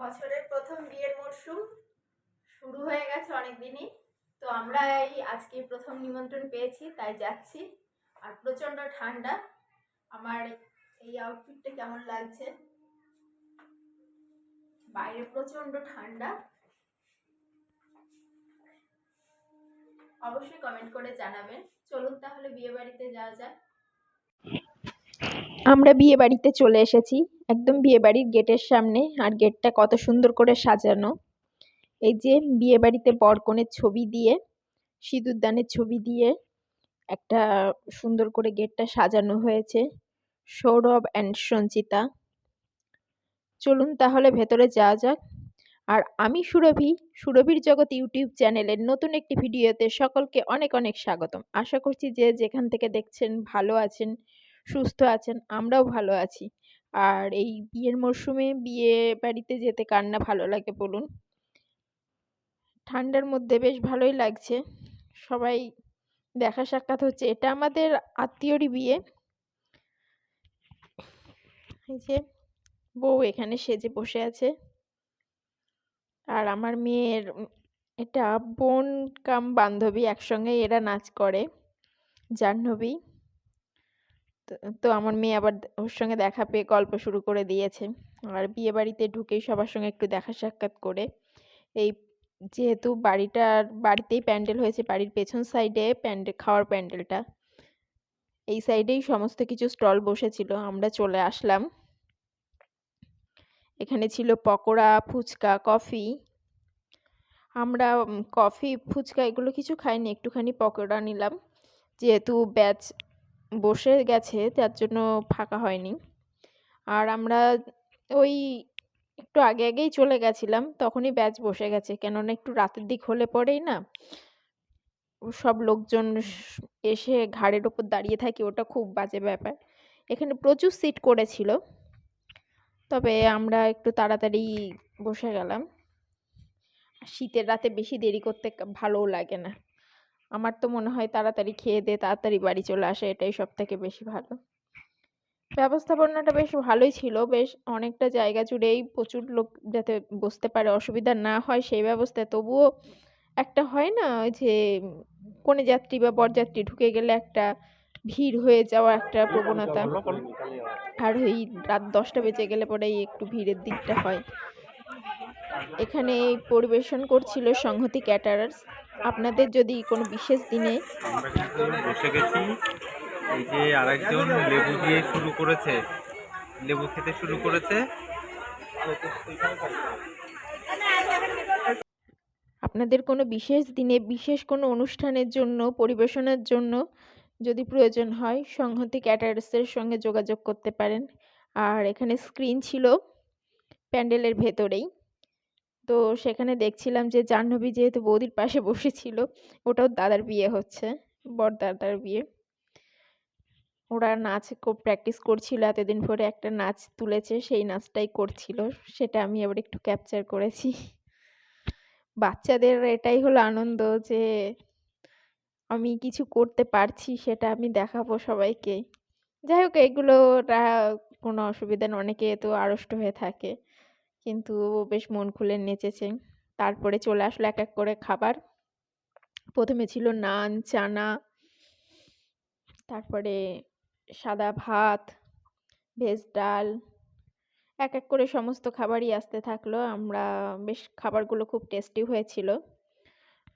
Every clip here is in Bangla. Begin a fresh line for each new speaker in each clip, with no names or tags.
বছরের প্রথম বিয়ের মরশুম শুরু হয়ে গেছে অনেক দিনই তো আমরা এই আজকে প্রথম নিমন্ত্রণ পেয়েছি, তাই যাচ্ছি। আর প্রচণ্ড ঠান্ডা। আমার এই আউটফিটটা কেমন লাগছে? বাইরে প্রচণ্ড ঠান্ডা। অবশ্যই কমেন্ট করে জানাবেন। চলুন তাহলে বিয়ে বাড়িতে যাওয়া যাক।
আমরা বিয়ে বাড়িতে চলে এসেছি। একদম বিয়ে বাড়ির গেটের সামনে। আর গেটটা কত সুন্দর করে সাজানো। এই যে বিয়ে বাড়িতে বরকনের ছবি দিয়ে, সিঁদুরদানের ছবি দিয়ে একটা সুন্দর করে গেটটা সাজানো হয়েছে। সৌরভ অ্যান্ড সঞ্চিতা। চলুন তাহলে ভেতরে যাওয়া যাক। আর আমি সুরভি, সুরভির জগৎ ইউটিউব চ্যানেলের নতুন একটি ভিডিওতে সকলকে অনেক অনেক স্বাগতম। আশা করছি যে যেখান থেকে দেখছেন ভালো আছেন সুস্থ আছেন, আমরাও ভালো আছি। আর এই বিয়ের মরশুমে বিয়ে বাড়িতে যেতে কার না ভালো লাগে বলুন? ঠান্ডার মধ্যে বেশ ভালোই লাগছে। সবাই দেখা সাক্ষাৎ হচ্ছে। এটা আমাদের আত্মীয়রই বিয়ে। এই যে বউ এখানে সেজে বসে আছে। আর আমার মেয়ের এটা বোন কাম বান্ধবী একসঙ্গে এরা নাচ করে। জাহ্নবী। তো আমার মেয়ে আবার ওর সঙ্গে দেখা পেয়ে গল্প শুরু করে দিয়েছে। আর বিয়ে বাড়িতে ঢুকেই সবার সঙ্গে একটু দেখা সাক্ষাৎ করে। এই যেহেতু বাড়িটার বাড়িতেই প্যান্ডেল হয়েছে, বাড়ির পেছন সাইডে প্যান্ডেল খাওয়ার প্যান্ডেলটা, এই সাইডেই সমস্ত কিছু স্টল বসেছিল, আমরা চলে আসলাম। এখানে ছিল পকোড়া, ফুচকা, কফি। আমরা কফি, ফুচকা এগুলো কিছু খাইনি, একটুখানি পকোড়া নিলাম। যেহেতু ব্যাচ বসে গেছে যার জন্য ফাঁকা হয়নি। আর আমরা ওই একটু আগে আগেই চলে গেছিলাম, তখনই ব্যাচ বসে গেছে। কেননা একটু রাতের দিক হলে পরেই না, সব লোকজন এসে ঘাড়ের ওপর দাঁড়িয়ে থাকে, ওটা খুব বাজে ব্যাপার। এখানে প্রচুর সিট করেছিল, তবে আমরা একটু তাড়াতাড়ি বসে গেলাম। শীতের রাতে বেশি দেরি করতে ভালোও লাগে না। আমার তো মনে হয় তাড়াতাড়ি খেয়ে দিয়ে তাড়াতাড়ি বাড়ি চলে আসে, এটাই সব থেকে বেশি ভালো। ব্যবস্থাপনাটা বেশ ভালোই ছিল, বেশ অনেকটা জায়গা জুড়েই প্রচুর লোক যাতে বসতে পারে, অসুবিধা না হয় সেই ব্যবস্থা তবুও একটা হয় না, ওই যে কোনো যাত্রী বা বরযাত্রী ঢুকে গেলে একটা ভিড় হয়ে যাওয়া একটা প্রবণতা। আর ওই রাত দশটা বেজে গেলে পরেই একটু ভিড়ের দিকটা হয়। এখানে পরিবেশন করছিল সংহতি ক্যাটারার্স। আপনাদের যদি কোনো বিশেষ দিনে
বসে গেছি। এই যে আরেকজন লেবু দিয়ে শুরু করেছে। লেবু খেতে শুরু করেছে।
আপনাদের কোনো বিশেষ দিনে বিশেষ কোনো অনুষ্ঠানের জন্য পরিবেশনের জন্য যদি প্রয়োজন হয় সংহতি ক্যাটারার্সের সঙ্গে যোগাযোগ করতে পারেন। আর এখানে স্ক্রিন ছিল প্যান্ডেলের ভেতরেই। তো সেখানে দেখছিলাম যে জাহ্নবী যেহেতু বৌদির পাশে বসেছিল, ওটাও দাদার বিয়ে হচ্ছে বর দাদার বিয়ে। ওরা নাচ প্র্যাকটিস করছিল, এতদিন পরে একটা নাচ তুলেছে, সেই নাচটাই করছিল, সেটা আমি আবার একটু ক্যাপচার করেছি। বাচ্চাদের এটাই হলো আনন্দ যে আমি কিছু করতে পারছি, সেটা আমি দেখাবো সবাইকে। যাই হোক এগুলোরা কোনো অসুবিধা নেই, অনেকে তো আড়ষ্ট হয়ে থাকে। কিন্তু বেশ মন খুলে নেচেছে। তারপরে চলে আসলো এক এক করে খাবার। প্রথমে ছিল নান, চানা, তারপরে সাদা ভাত, ভেজ ডাল। এক এক করে সমস্ত খাবারই আসতে থাকল। আমরা বেশ খাবারগুলো খুব টেস্টি হয়েছিল।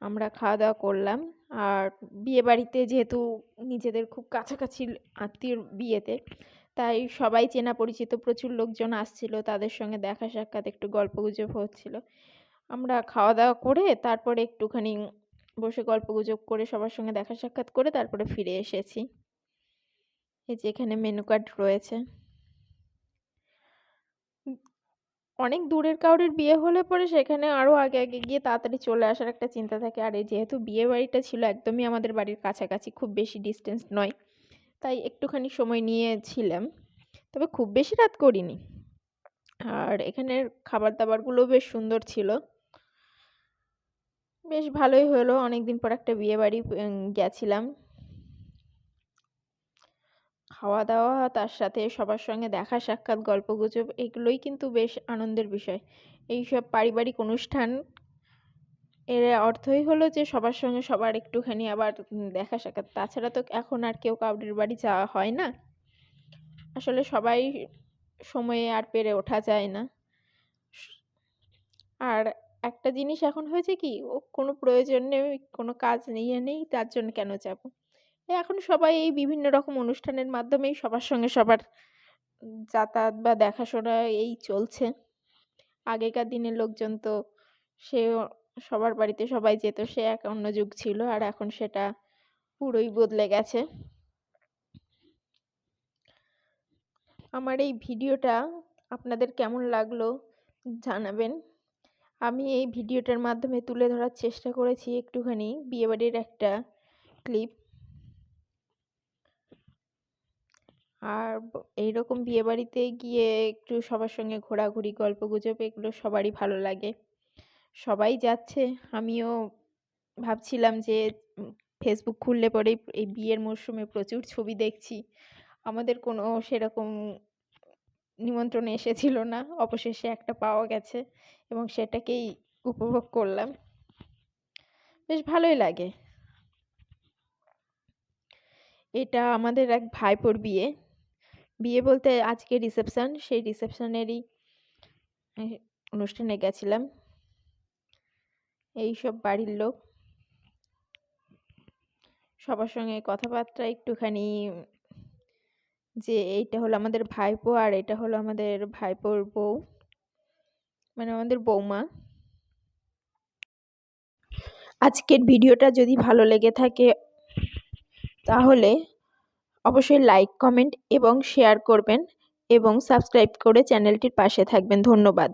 আমরা খাওয়া দাওয়া করলাম। আর বিয়ে বাড়িতে যেহেতু নিজেদের খুব কাছাকাছি আত্মীয়র বিয়েতে তাই সবাই চেনা পরিচিত প্রচুর লোকজন আসছিল, তাদের সঙ্গে দেখা সাক্ষাৎ, একটু গল্পগুজব হচ্ছিল। আমরা খাওয়া দাওয়া করে তারপরে একটুখানি বসে গল্পগুজব করে সবার সঙ্গে দেখা সাক্ষাৎ করে তারপরে ফিরে এসেছি। এই যে এখানে মেনু কার্ড রয়েছে। অনেক দূরের কাউরির বিয়ে হলে পরে সেখানে আরও আগে আগে গিয়ে তাড়াতাড়ি চলে আসার একটা চিন্তা থাকে। আর যেহেতু বিয়ে বাড়িটা ছিল, একদমই আমাদের বাড়ির কাছাকাছি, খুব বেশি ডিস্টেন্স নয়। তাই একটুখানি সময় নিয়েছিলাম। তবে খুব বেশি রাত করিনি। আর এখানের খাবার দাবারগুলো বেশ সুন্দর ছিল। বেশ ভালোই হলো। অনেকদিন পর একটা বিয়ে বাড়ি গেছিলাম। খাওয়া দাওয়া তার সাথে সবার সঙ্গে দেখা, সাক্ষাৎ, গল্পগুজব, এগুলোই কিন্তু বেশ আনন্দের বিষয়। এইসব পারিবারিক অনুষ্ঠান এর অর্থই হলো যে সবার সঙ্গে সবার একটুখানি আবার দেখা সাক্ষাৎ তাছাড়া তো এখন আর কেউ কাউরির বাড়ি যাওয়া হয় না। আসলে সবাই সময়ে আর পেরে ওঠা যায় না। আর একটা জিনিস এখন হয়েছে কি, ও কোনো প্রয়োজন নেই, কোনো কাজ নেই ইয়ে নেই, তার জন্য কেন যাব? এখন সবাই এই বিভিন্ন রকম অনুষ্ঠানের মাধ্যমেই সবার সঙ্গে সবার, যাতায়াত বা দেখাশোনা এই চলছে। আগেকার দিনের লোকজন তো সে সবার বাড়িতে সবাই যেত, সে এক অন্য যুগ ছিল আর এখন সেটা পুরোই বদলে গেছে। আমার এই ভিডিওটা আপনাদের কেমন লাগল জানাবেন। আমি এই ভিডিওটার মাধ্যমে তুলে ধরার চেষ্টা করেছি একটুখানি বিয়েবাড়ির একটা ক্লিপ। আর এইরকম বিয়েবাড়িতে গিয়ে একটু সবার সঙ্গে ঘোরাঘুরি গল্প গুজব এগুলো সবারই ভালো লাগে। সবাই যাচ্ছে। আমিও ভাবছিলাম যে ফেসবুক খুললে পরেই এই বিয়ের মরশুমে প্রচুর ছবি দেখছি। আমাদের কোনো সেরকম নিমন্ত্রণ এসেছিল না। অবশেষে একটা পাওয়া গেছে এবং সেটাকেই উপভোগ করলাম। বেশ ভালোই লাগে। এটা আমাদের এক ভাইপোর বিয়ে। বিয়ে বলতে আজকে রিসেপশন সেই রিসেপশনেরই অনুষ্ঠানে গেছিলাম। এই সব বাড়ির লোক। সবার সঙ্গে কথাবার্তা একটুখানি, যে এইটা হলো আমাদের ভাইপো আর এটা হলো আমাদের ভাইপোর বউ। মানে আমাদের বৌমা। আজকের ভিডিওটা যদি ভালো লেগে থাকে, তাহলে অবশ্যই লাইক, কমেন্ট এবং শেয়ার করবেন এবং সাবস্ক্রাইব করে চ্যানেলটির পাশে থাকবেন। ধন্যবাদ।